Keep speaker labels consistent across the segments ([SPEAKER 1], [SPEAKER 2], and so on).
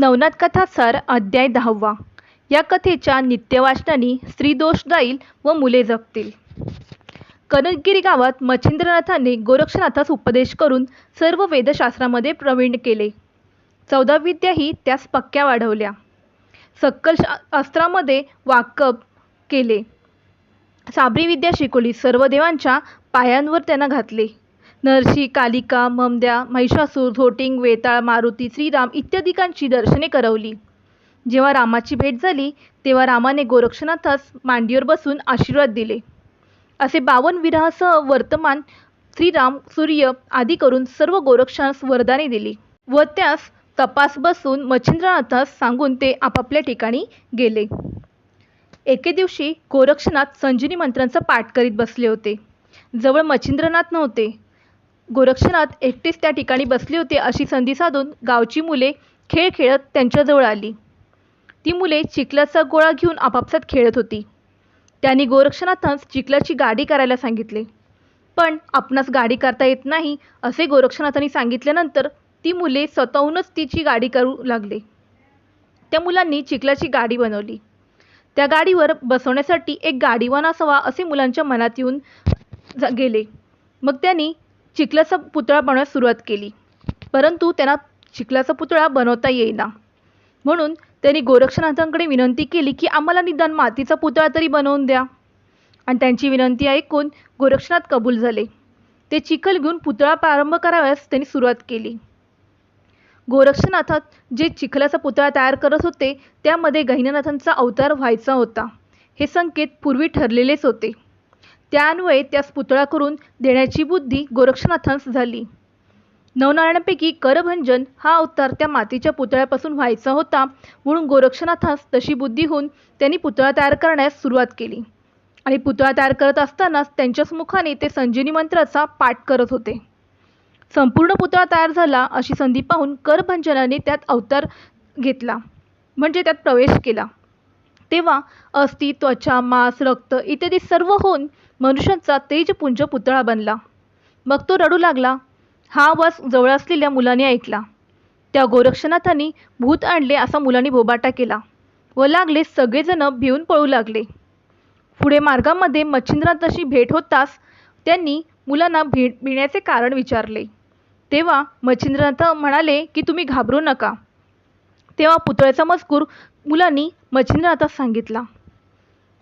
[SPEAKER 1] नवनाथ कथा सार अध्याय दहावा या कथेच्या नित्यवाचनाने स्त्री दोष जाईल व मुले जगतील कनकगिरी गावात मच्छिंद्रनाथाने गोरक्षनाथास उपदेश करून सर्व वेदशास्त्रामध्ये प्रवीण केले चौदा विद्याही त्यास पक्क्या वाढवल्या सक्कल अस्त्रामध्ये वाकप केले साबरी विद्या शिकवली सर्व देवांच्या पायांवर त्यांना घातले नरशी कालिका ममद्या महिषासूर झोटिंग वेताळ मारुती श्रीराम इत्यादिकांची दर्शने करवली जेव्हा रामाची भेट झाली तेव्हा रामाने गोरक्षनाथास मांडीवर बसून आशीर्वाद दिले असे बावन विरासह वर्तमान श्रीराम सूर्य आदी करून सर्व गोरक्षास वरदाने दिली व त्यास तपास बसून मच्छिंद्रनाथास सांगून ते आपापल्या ठिकाणी गेले एके दिवशी गोरक्षनाथ संजीनी मंत्रांचा पाठ करीत बसले होते जवळ मच्छिंद्रनाथ नव्हते गोरक्षनाथ एकटेच त्या ठिकाणी बसली होती अशी संधी साधून गावची मुले खेळ खेळत त्यांच्याजवळ आली ती मुले चिखलाचा गोळा घेऊन आपापसात खेळत होती त्यांनी गोरक्षनाथांस चिखलाची गाडी करायला सांगितले पण आपणास गाडी करता येत नाही असे गोरक्षनाथांनी सांगितल्यानंतर ती मुले स्वतःहूनच तिची गाडी करू लागले त्या मुलांनी चिखलाची गाडी बनवली त्या गाडीवर बसवण्यासाठी एक गाडीवान असावा असे मुलांच्या मनात येऊन गेले मग त्यांनी चिखलाचा पुतळा बनवण्यास सुरुवात केली परंतु त्यांना चिखलाचा पुतळा बनवता येईना म्हणून त्यांनी गोरक्षनाथांकडे विनंती केली की आम्हाला निदान मातीचा पुतळा तरी बनवून द्या आणि त्यांची विनंती ऐकून गोरक्षनाथ कबूल झाले ते चिखल घेऊन पुतळा प्रारंभ कराव्यास त्यांनी सुरुवात केली गोरक्षनाथात जे चिखलाचा पुतळा तयार करत होते त्यामध्ये गहिनानाथांचा अवतार व्हायचा होता हे संकेत पूर्वी ठरलेलेच होते त्यान्वये त्यास पुतळा करून देण्याची बुद्धी गोरक्षनाथांस झाली नवनारायणापैकी करभंजन हा अवतार त्या मातीच्या पुतळ्यापासून व्हायचा होता म्हणून गोरक्षनाथास तशी बुद्धी होऊन त्यांनी पुतळा तयार करण्यास सुरुवात केली आणि पुतळा तयार करत असतानाच त्यांच्याच मुखाने ते संजीवनी मंत्राचा पाठ करत होते संपूर्ण पुतळा तयार झाला अशी संधी पाहून करभंजनाने त्यात अवतार घेतला म्हणजे त्यात प्रवेश केला तेव्हा अस्थि त्वचा मांस रक्त इत्यादी सर्व होऊन मनुष्याचा तेजपुंज पुतळा बनला मग तो रडू लागला हा आवाज जवळ असलेल्या मुलाने ऐकला त्या गोरक्षनाथांनी भूत आणले असा मुलांनी बोबाटा केला व लागले सगळेजण भिवून पळू लागले पुढे मार्गामध्ये मच्छिंद्रनाथाशी भेट होताच त्यांनी मुलांना भे भिण्याचे कारण विचारले तेव्हा मच्छिंद्रनाथ म्हणाले की तुम्ही घाबरू नका तेव्हा पुतळ्याचा मजकूर मुलांनी मच्छिंद्रनाथास सांगितला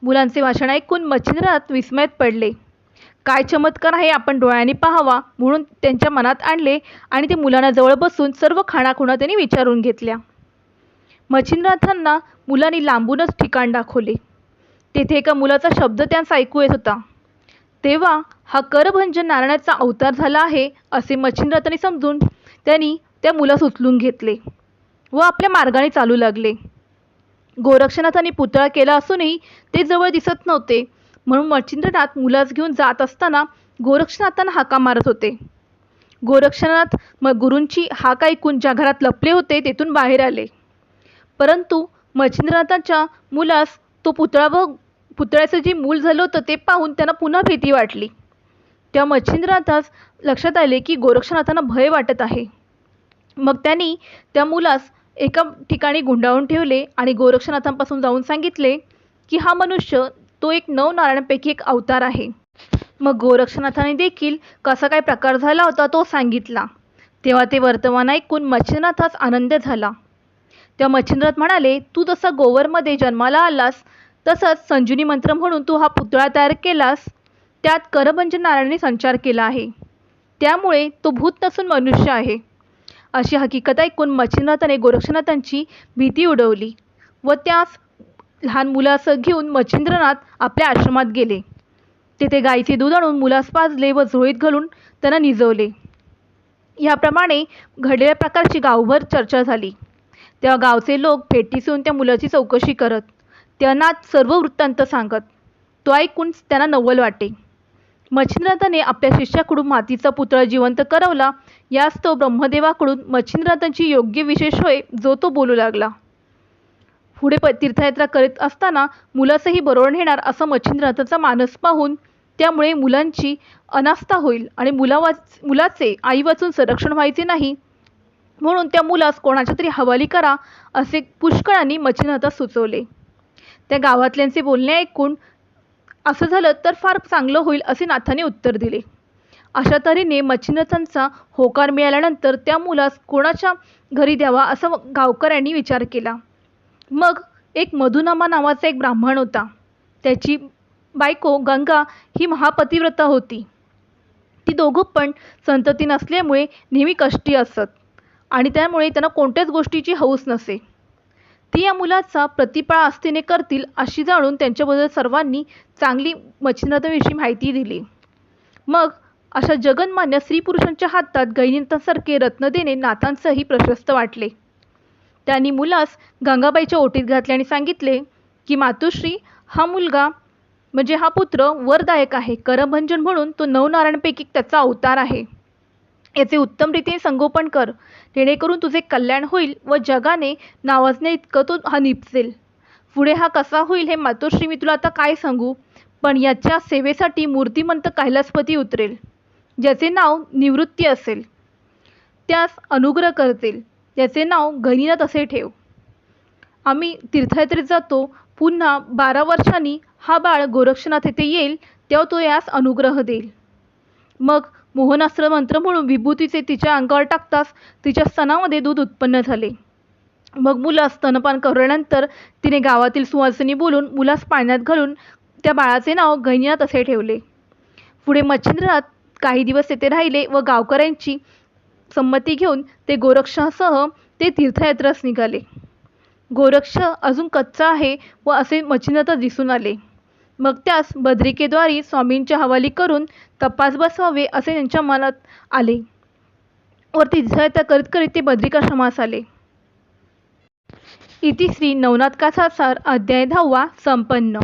[SPEAKER 1] मुलांचे भाषण ऐकून मच्छिंद्रनाथ विस्मयात पडले काय चमत्कार आहे आपण डोळ्यांनी पाहावा म्हणून त्यांच्या मनात आणले आणि ते मुलांना जवळ बसून सर्व खाणाखुणा त्यांनी विचारून घेतल्या मच्छिंद्रनाथांना मुलांनी लांबूनच ठिकाण दाखवले तेथे एका मुलाचा शब्द त्यांचा ऐकू येत होता तेव्हा हा करभंजन नारायणाचा अवतार झाला आहे असे मच्छिंद्रनाथांनी समजून त्यांनी त्या मुलास उचलून घेतले व आपल्या मार्गाने चालू लागले गोरक्षनाथांनी पुतळा केला असूनही ते जवळ दिसत नव्हते म्हणून मच्छिंद्रनाथ मुलास घेऊन जात असताना गोरक्षनाथांना हाका मारत होते गोरक्षनाथ मग गुरूंची हाक ऐकून ज्या घरात लपले होते तेथून बाहेर आले परंतु मच्छिंद्रनाथांच्या मुलास तो पुतळा व पुतळ्याचं जे मूल झालं होतं ते पाहून त्यांना पुन्हा भीती वाटली तेव्हा मच्छिंद्रनाथास लक्षात आले की गोरक्षनाथांना भय वाटत आहे मग त्यांनी त्या मुलास एका ठिकाणी गुंडाळून ठेवले आणि गोरक्षनाथांपासून जाऊन सांगितले की हा मनुष्य तो एक नऊ एक अवतार आहे मग गोरक्षनाथाने देखील कसा काय प्रकार झाला होता तो सांगितला तेव्हा ते वर्तमान ऐकून मच्छिंद्रनाथास आनंद झाला त्या मच्छिंद्रनाथ म्हणाले तू जसा गोवरमध्ये जन्माला आलास तसंच संजुनी मंत्र म्हणून तू हा पुतळा तयार केलास त्यात करभंजन नारायणाने संचार केला आहे त्यामुळे तो भूत नसून मनुष्य आहे अशी हकीकत ऐकून मच्छिंद्रनाथाने गोरक्षनाथांची भीती उडवली व त्यास लहान मुलास घेऊन मच्छिंद्रनाथ आपल्या आश्रमात गेले तेथे गायीचे दूध आणून मुलास पाजले व झोळीत घालून त्यांना निजवले याप्रमाणे घडलेल्या प्रकारची गावभर चर्चा झाली तेव्हा गावचे लोक भेटीस येऊन त्या मुलाची चौकशी करत त्यांना सर्व वृत्तांत सांगत तो ऐकून त्यांना नवल वाटे मच्छिंद्रनाथाने आपल्या शिष्याकडून मातीचा पुतळा जिवंत करवला यास तो ब्रह्मदेवाकडून मच्छिंद्रनाथांची योग्य विशेष होय जो तो बोलू लागला पुढे तीर्थयात्रा करीत असताना मुलासही बरोबर नेणार असं मच्छिंद्रनाथाचा मानस पाहून त्यामुळे मुलांची अनास्था होईल आणि मुलावाच मुलाचे आई वाचून संरक्षण व्हायचे नाही म्हणून त्या मुलास कोणाच्या तरी हवाली करा असे पुष्कळांनी मच्छिंद्रनाथास सुचवले त्या गावातल्यांचे बोलणे ऐकून असं झालं तर फार चांगलं होईल असे नाथाने उत्तर दिले अशा तऱ्हेने मच्छिंद्रचांचा होकार मिळाल्यानंतर त्या मुलास कोणाच्या घरी द्यावा असं गावकऱ्यांनी विचार केला मग एक मधुनामा नावाचा एक ब्राह्मण होता त्याची बायको गंगा ही महापतिव्रता होती ती दोघं पण संतती नसल्यामुळे नेहमी कष्टी असत आणि त्यामुळे त्यांना कोणत्याच गोष्टीची हौस नसे ती या मुलाचा प्रतिपाळ आस्थेने करतील अशी जाणून त्यांच्याबद्दल सर्वांनी चांगली मच्छिंद्रनाथाविषयी माहिती दिली मग अशा जगनमान्य स्त्री पुरुषांच्या हातात गहिनीतांसारखे रत्न देणे नाथांचंही प्रशस्त वाटले त्यांनी मुलास गंगाबाईच्या ओटीत घातले आणि सांगितले की मातुश्री हा मुलगा म्हणजे हा पुत्र वरदायक आहे करमभंजन म्हणून तो नवनारायणपैकी त्याचा अवतार आहे याचे रीतीने संगोपन कर जेणेकरून तुझे कल्याण होईल व जगाने नावाजणे इतकं तो हा निपजेल पुढे हा कसा होईल हे मातोश्री मी तुला आता काय सांगू पण याच्या सेवेसाठी मूर्तिमंत कैलासपती उतरेल ज्याचे नाव निवृत्ती असेल त्यास अनुग्रह करतील याचे नाव गणिनाथ असे ठेव आम्ही तीर्थयात्रेत जातो पुन्हा बारा वर्षांनी हा बाळ गोरक्षनाथ येथे येईल तेव्हा तो यास अनुग्रह देईल मग मोहनास्त्र मंत्र म्हणून विभूतीचे तिच्या अंगावर टाकताच तिच्या स्तनामध्ये दूध उत्पन्न झाले मग मुलास स्तनपान करण्यानंतर तिने गावातील सुवासिनी बोलून मुलास पाण्यात घालून त्या बाळाचे नाव गैनीनाथ असे ठेवले पुढे मच्छिंद्रनाथ काही दिवस येथे राहिले व गावकऱ्यांची संमती घेऊन ते गोरक्षासह ते तीर्थयात्रास निघाले गोरक्ष अजून कच्चा आहे व असे मच्छिंद्रनाथ दिसून आले मग त्यास बद्रिकेद्वारे स्वामींच्या हवाली करून तपास बसवावे असे त्यांच्या मनात आले वरती सहायता करीत करीत ते बद्रिकाश्रमास आले श्री नवनाथ कासासार अध्याय दहावा संपन्न